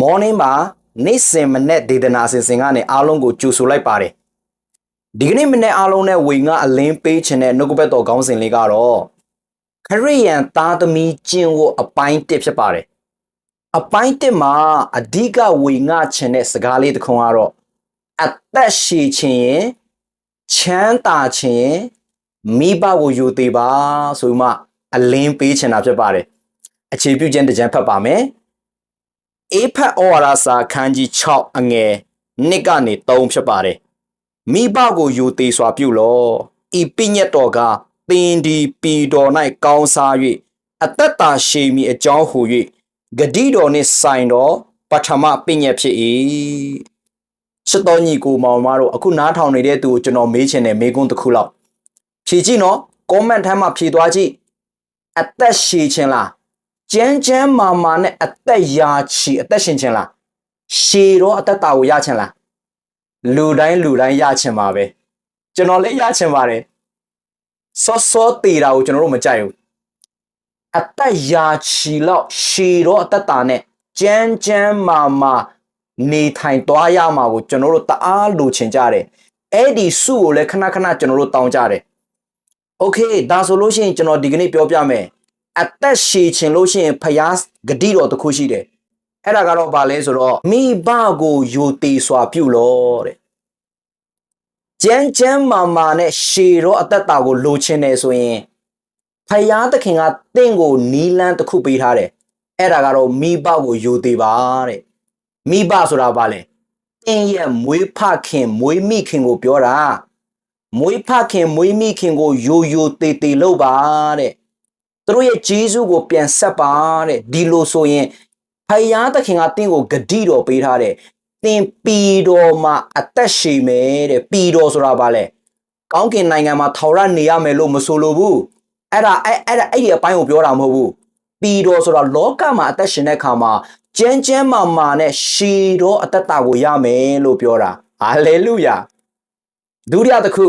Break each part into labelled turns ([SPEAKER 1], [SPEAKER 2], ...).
[SPEAKER 1] မော်နင်းမှာနေ့စဉ်မနေ့ဒေသနာအစီအစဉ်ကနေအားလုံးကိုကြိုဆိုလိုက်ပါတယ်ဒီကနေ့မနေ့အားလုံးနဲ့ဝေငါအလင်းပေးခြင်းတဲ့နှုတ်ကပတ်တော်ကောင်းစဉ်လေးကတော့ခရိယန်သားသမီးကျင့်ဝတ်အပိုင်းတစ်ဖြစ်ပါတယ်အပိုင်းတစ်မှာအဓိကဝေငါခြင်းတဲ့စကားလေးတစ်ခွန်းကတော့အသက်ရှည်ခြင်းရင်ချမ်းသာခြင်းရင်မိဘကိုယူသေးပါဆိုပြီးမှအလင်းပေးခြင်းတာဖြစ်ပါတယ်အခြေပြုခြင်းတစ်ကြံဖတ်ပါမယ် အေဖတ်ဩဝါဒစာခန်းကြီး6အငယ်1ကနေ3ဖြစ်ပါတယ်မိဘကိုယူသေးစွာပြုလောဤပညတ်တော်ကသင်ဒီပီတော်၌ကောင်းစား၍အသက်တာရှည်မီအကြောင်းဟူ၍ဂတိတော်နှင့်ဆိုင်တော်ပထမပညတ်ဖြစ်၏ချစ်တော်ညီကိုမောင်မတို့အခုနားထောင်နေတဲ့သူကိုကျွန်တော်မေးချင်တဲ့မေးခွန်းတစ်ခုလောက်ဖြေကြည့်နော် comment ထမ်းမှာဖြေသွားကြည့်အသက်ရှည်ခြင်းလား ကျန်းကျန်းမာမာနဲ့အသက်ရာချီအသက်ရှင်ခြင်းလားရှည်တော့အသက်တာကိုရခြင်းလားလူတိုင်းလူတိုင်းရခြင်းပါပဲကျွန်တော်လည်းရခြင်းပါတယ်စောစောတည်တာကိုကျွန်တော်တို့မကြိုက်ဘူးအသက်ရာချီလောက်ရှည်တော့အသက်တာနဲ့ကျန်းကျန်းမာမာနေထိုင်သွားရမှာကိုကျွန်တော်တို့တအားလိုချင်ကြတယ်အဲ့ဒီစုကိုလည်းခဏခဏကျွန်တော်တို့တောင်းကြတယ်โอเคဒါဆိုလို့ရှိရင်ကျွန်တော်ဒီကနေ့ပြောပြမယ် အသက်ရှည်ခြင်းလို့ရှိရင်ဖယားဂတိတော်တစ်ခုရှိတယ်အဲ့ဒါကတော့ဗာလဲဆိုတော့မိဘကိုယိုသေးစွာပြုလို့တဲ့ကျန်းကျန်းမာမာနဲ့ရှည်တော့အသက်တာကိုလိုချင်တယ်ဆိုရင်ဖယားသခင်ကတင့်ကိုနီလန်းတစ်ခုပေးထားတယ်အဲ့ဒါကတော့မိဘကိုယိုသေးပါတဲ့မိဘဆိုတာဗာလဲတင်းရဲ့မွေးဖခင်မွေးမိခင်ကိုပြောတာမွေးဖခင်မွေးမိခင်ကိုယိုယိုသေးသေးလို့ပါတဲ့ သူတို့ရဲ့ဂျေဇုကိုပြန်ဆက်ပါတဲ့ဒီလိုဆိုရင်ဖယားသခင်ကတင့်ကိုဂတိတော်ပေးထားတယ်တင်ပီတော်မှာအသက်ရှည်မယ်တဲ့ပီတော်ဆိုတာဘာလဲကောင်းကင်နိုင်ငံမှာထောင်ရနေရမယ်လို့မဆိုလိုဘူးအဲ့ဒါအဲ့အဲ့ဒါအဲ့ဒီအပိုင်းကိုပြောတာမဟုတ်ဘူးပီတော်ဆိုတာလောကမှာအသက်ရှင်တဲ့ခါမှာကျမ်းကျမ်းမာမာနဲ့ရှည်တော်အသက်တာကိုရမယ်လို့ပြောတာဟာလေလုယာဒုတိယတစ်ခု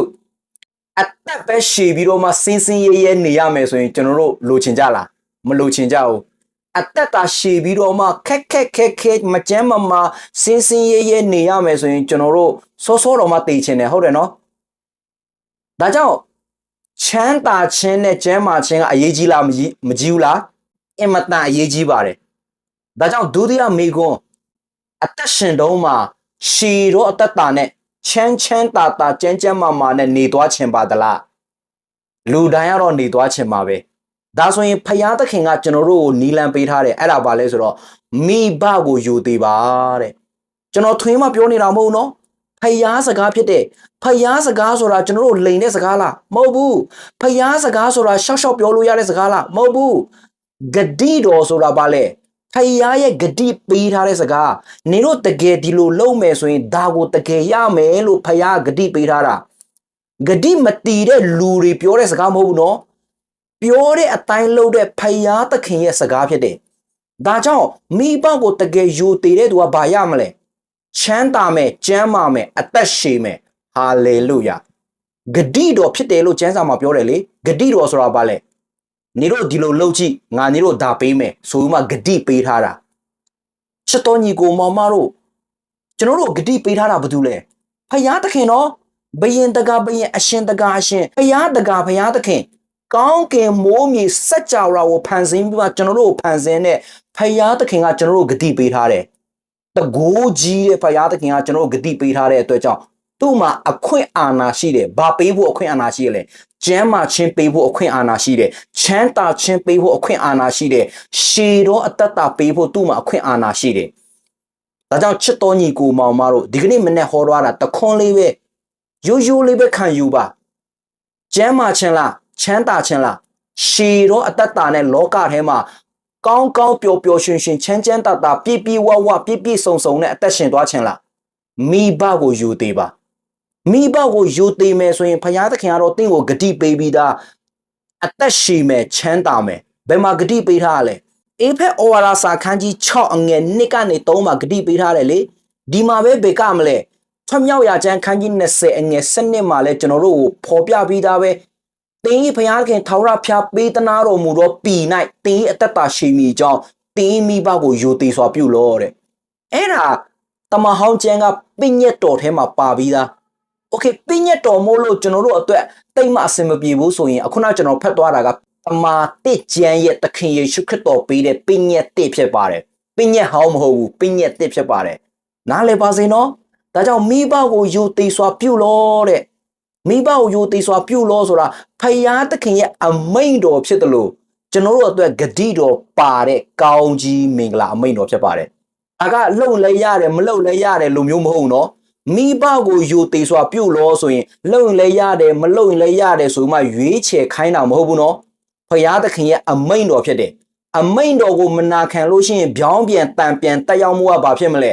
[SPEAKER 1] အသက်ပဲရှည်ပြီးတော့မှစင်းစင်းရဲရဲနေရမယ်ဆိုရင်ကျွန်တော်တို့လိုချင်ကြလားမလိုချင်ကြဘူးအသက်တာရှည်ပြီးတော့မှခက်ခက်ခက်ခက်မကြမ်းမမာစင်းစင်းရဲရဲနေရမယ်ဆိုရင်ကျွန်တော်တို့စောစောတော့မှတည်ချင်တယ်ဟုတ်တယ်နော်ဒါကြောင့်ချမ်းသာခြင်းနဲ့ကျမ်းမာခြင်းကအရေးကြီးလားမကြီးမကြီးဘူးလားအင်မတန်အရေးကြီးပါတယ်ဒါကြောင့်ဒုတိယမိကွန်းအသက်ရှင်တုံးမှာရှည်တော့အသက်တာနဲ့ ချမ်းချမ်းသာသာကြမ်းကြမ်းမာမာနဲ့နေသွားခြင်းပါသလားလူတိုင်းကတော့နေသွားခြင်းပါပဲဒါဆိုရင်ဖယားသခင်ကကျွန်တော်တို့ကိုနီလန်ပေးထားတယ်အဲ့ဒါပါလဲဆိုတော့မိဘကိုယူသေးပါတဲ့ကျွန်တော်ထွင်းမပြောနေတာမဟုတ်နော်ဖယားစကားဖြစ်တဲ့ဖယားစကားဆိုတာကျွန်တော်တို့လိန်တဲ့စကားလားမဟုတ်ဘူးဖယားစကားဆိုတာရှောက်ရှောက်ပြောလို့ရတဲ့စကားလားမဟုတ်ဘူးဂတိတော်ဆိုတာပါလဲ ဖယားရဲ့ဂတိပေးထားတဲ့စကားနေတို့တကယ်ဒီလိုလုပ်မယ်ဆိုရင်ဒါကိုတကယ်ရမယ်လို့ဖယားဂတိပေးထားတာဂတိမတီတဲ့လူတွေပြောတဲ့စကားမဟုတ်ဘူးနော်ပြောတဲ့အတိုင်းလုပ်တဲ့ဖယားသခင်ရဲ့စကားဖြစ်တယ်ဒါကြောင့်မိဘကိုတကယ်ယူတည်တဲ့သူကဘာရမလဲချမ်းသာမယ်ကျမ်းမာမယ်အသက်ရှည်မယ်ဟာလေလုယာဂတိတော်ဖြစ်တယ်လို့ကျမ်းစာမှာပြောတယ်လေဂတိတော်ဆိုတာဘာလဲ နေတို့ဒီလိုလုပ်ကြည့်ငါနေတို့ဒါပေးမယ်ဆိုမှဂတိပေးထားတာချစ်တော်ညီကိုမောင်မတို့ကျွန်တော်တို့ဂတိပေးထားတာဘာတူလဲဖယားသခင်နော်ဘယင်တကာဘယင်အရှင်တကာအရှင်ဖယားတကာဖယားသခင်ကောင်းကင်မိုးမြေစัจ java ကိုဖန်ဆင်းပြီးမှကျွန်တော်တို့ကိုဖန်ဆင်းတဲ့ဖယားသခင်ကကျွန်တော်တို့ဂတိပေးထားတယ်တကိုးကြီးတဲ့ဖယားသခင်ကကျွန်တော်တို့ဂတိပေးထားတဲ့အတွက်ကြောင့် သူ့မှာအခွင့်အာဏာရှိတယ်။ဘာပေးဖို့အခွင့်အာဏာရှိရလဲ။ကျမ်းမာခြင်းပေးဖို့အခွင့်အာဏာရှိတယ်။ချမ်းသာခြင်းပေးဖို့အခွင့်အာဏာရှိတယ်။ရှည်တော့အတ္တတာပေးဖို့သူ့မှာအခွင့်အာဏာရှိတယ်။ဒါကြောင့်ချစ်တော်ညီကိုမောင်မတို့ဒီကနေ့မနေ့ဟောသွားတာတခွန်းလေးပဲရိုးရိုးလေးပဲခံယူပါ။ကျမ်းမာခြင်းလားချမ်းသာခြင်းလားရှည်တော့အတ္တတာနဲ့လောကထဲမှာကောင်းကောင်းပျော်ပျော်ရွှင်ရွှင်ချမ်းချမ်းသာသာပြည့်ပြည့်ဝဝပြည့်ပြည့်စုံစုံနဲ့အသက်ရှင်သွားခြင်းလားမိဘကိုယူသေးပါ မိဘကိုယူသေးမယ်ဆိုရင်ဖယားသခင်ကတော့တင့်ကိုဂတိပေးပြီးသားအသက်ရှည်မယ်ချမ်းသာမယ်ဘယ်မှာဂတိပေးထားရလဲအေဖက်ဩဝါဒစာခန်းကြီး6အငယ်1ကနေ3မှာဂတိပေးထားတယ်လေဒီမှာပဲဘေကမလဲထွမြောက်ရာကျမ်းခန်းကြီး20အငယ်7မှာလဲကျွန်တော်တို့ကိုဖော်ပြပြီးသားပဲတင်းဤဘုရားခင်ထာဝရဖျားပေးသနာတော်မူသောပီ၌တင်းဤအသက်တာရှိမိကြောင်းတင်းဤမိဘကိုယိုသေးစွာပြုလို့တဲ့အဲ့ဒါတမဟောင်းကျန်းကပညက်တော်ထဲမှာပါပြီးသား okay ပြည့်ညက်တော်မို့လို့ကျွန်တော်တို့အတွက်တိတ်မအဆင်မပြေဘူးဆိုရင်အခုနကျွန်တော်ဖတ်သွားတာကပမာတိကျမ်းရဲ့သခင်ယေရှုခရစ်တော်ပေးတဲ့ပြည့်ညက်တစ်ဖြစ်ပါတယ်ပြည့်ညက်ဟောင်းမဟုတ်ဘူးပြည့်ညက်တစ်ဖြစ်ပါတယ်နားလည်ပါစေနော်ဒါကြောင့်မိဘကိုယူသိစွာပြုလို့တဲ့မိဘကိုယူသိစွာပြုလို့ဆိုတာဖယားသခင်ရဲ့အမိန်တော်ဖြစ်တယ်လို့ကျွန်တော်တို့အတွက်ဂတိတော်ပါတဲ့ကောင်းကြီးမင်္ဂလာအမိန်တော်ဖြစ်ပါတယ်။ဒါကလှုပ်လဲရတယ်မလှုပ်လဲရတယ်လို့မျိုးမဟုတ်နော်။ မိဘကိုယူသေးစွာပြုတ်လို့ဆိုရင်လှုပ်ရင်လဲရတယ်မလှုပ်ရင်လဲရတယ်ဆိုမှရွေးချယ်ခိုင်းတာမဟုတ်ဘူးနော်ဖရာသခင်ရဲ့အမိန့်တော်ဖြစ်တယ်အမိန့်တော်ကိုမနာခံလို့ရှိရင်ဗျောင်းပြန်တန်ပြန်တက်ရောက်မှုကဘာဖြစ်မလဲ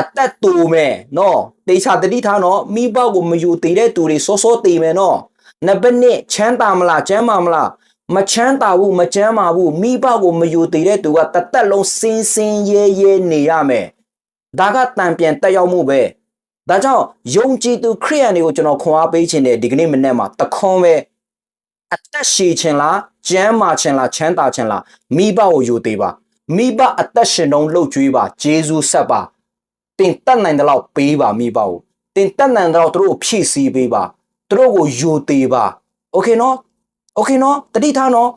[SPEAKER 1] အသက်တူမယ်နော်တေချာတတိထားနော်မိဘကိုမယူသေးတဲ့သူတွေစောစောတည်မယ်နော်နံပါတ်1ချမ်းသာမလားကျမ်းမာမလားမချမ်းသာဘူးမချမ်းမာဘူးမိဘကိုမယူတည်တဲ့သူကတသက်လုံးစင်းစင်းရဲရဲနေရမယ်ဒါကတန်ပြန်တက်ရောက်မှုပဲ ဒါကြောင့်ယုံကြည်သူခရိယန်တွေကိုကျွန်တော်ခွန်အားပေးခြင်းတဲ့ဒီကနေ့မနေ့မှာတခွန်ပဲအသက်ရှည်ခြင်းလားကျမ်းမာခြင်းလားချမ်းသာခြင်းလားမိဘကိုယူတည်ပါမိဘအသက်ရှင်တုံးလှုပ်ကြွေးပါဂျေဇုဆက်ပါတင်တက်နိုင်တဲ့လောက်ပေးပါမိဘကိုတင်တက်နိုင်တဲ့လောက်သူတို့ကိုဖြည့်ဆည်းပေးပါသူတို့ကိုယူတည်ပါโอเคနော် โอเคနော်တတိထားနော်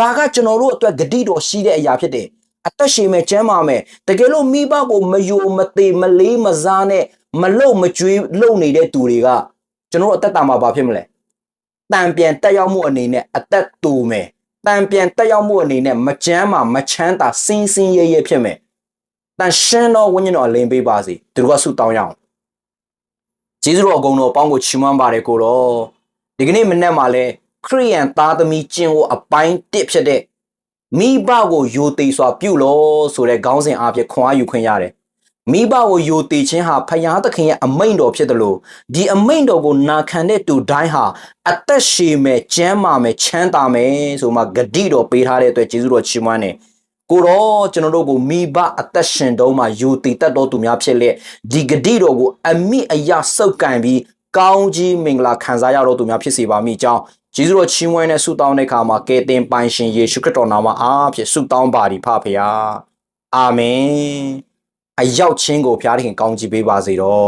[SPEAKER 1] ဒါကကျွန်တော်တို့အတွက်ဂတိတော်ရှိတဲ့အရာဖြစ်တယ်အသက်ရှင်မဲ့ကျမ်းမာမဲ့တကယ်လို့မိဘကိုမယိုမသေးမလေးမစားနဲ့ မလုံမကြွေးလုံနေတဲ့သူတွေကကျွန်တော်တို့အသက်တာမှာဘာဖြစ်မလဲတံပြန်တက်ရောက်မှုအနေနဲ့အသက်တူမယ်တံပြန်တက်ရောက်မှုအနေနဲ့မကြမ်းမာမချမ်းသာစင်းစင်းရဲရဲဖြစ်မယ်တန်ရှင်းသောဝိညာဉ်တော်အလင်းပေးပါစေသူတို့ကဆုတောင်းရအောင်ကျေးဇူးတော်အကုန်တော်ပေါင်းကိုချီးမွမ်းပါတယ်ကိုတော့ဒီကနေ့မနေ့မှာလဲခရိယန်သားသမီးကျင့်ဝတ်အပိုင်းတစ်ဖြစ်တဲ့မိဘကိုယိုသေးစွာပြုလို့ဆိုတဲ့ခေါင်းစဉ်အဖြစ်ခွန်အားယူခွင့်ရတယ်။ မိဘကိုယိုသေးခြင်းဟာဖယားသခင်ရဲ့အမိန့်တော်ဖြစ်တယ်လို့ဒီအမိန့်တော်ကိုနာခံတဲ့သူတိုင်းဟာအသက်ရှည်မယ်ကျမ်းမာမယ်ချမ်းသာမယ်ဆိုမှဂတိတော်ပေးထားတဲ့အတွက်ကျေးဇူးတော်ချီးမွမ်းတယ်။ကိုတော့ကျွန်တော်တို့ကိုမိဘအသက်ရှင်တုံးမှာယိုတည်တတ်တော်သူများဖြစ်လက်ဒီဂတိတော်ကိုအမိအယစုပ်ကန်ပြီးကောင်းကြီးမင်္ဂလာခံစားရတော်သူများဖြစ်စေပါမိကြောင်းကျေးဇူးတော်ချီးမွမ်းတဲ့ဆုတောင်းတဲ့အခါမှာကယ်တင်ပိုင်ရှင်ယေရှုခရစ်တော်နာမအားဖြင့်ဆုတောင်းပါသည်ဖဖရာအာမင် အရောက်ချင်းကိုဖျားသခင်ကောင်းချီးပေးပါစေတော့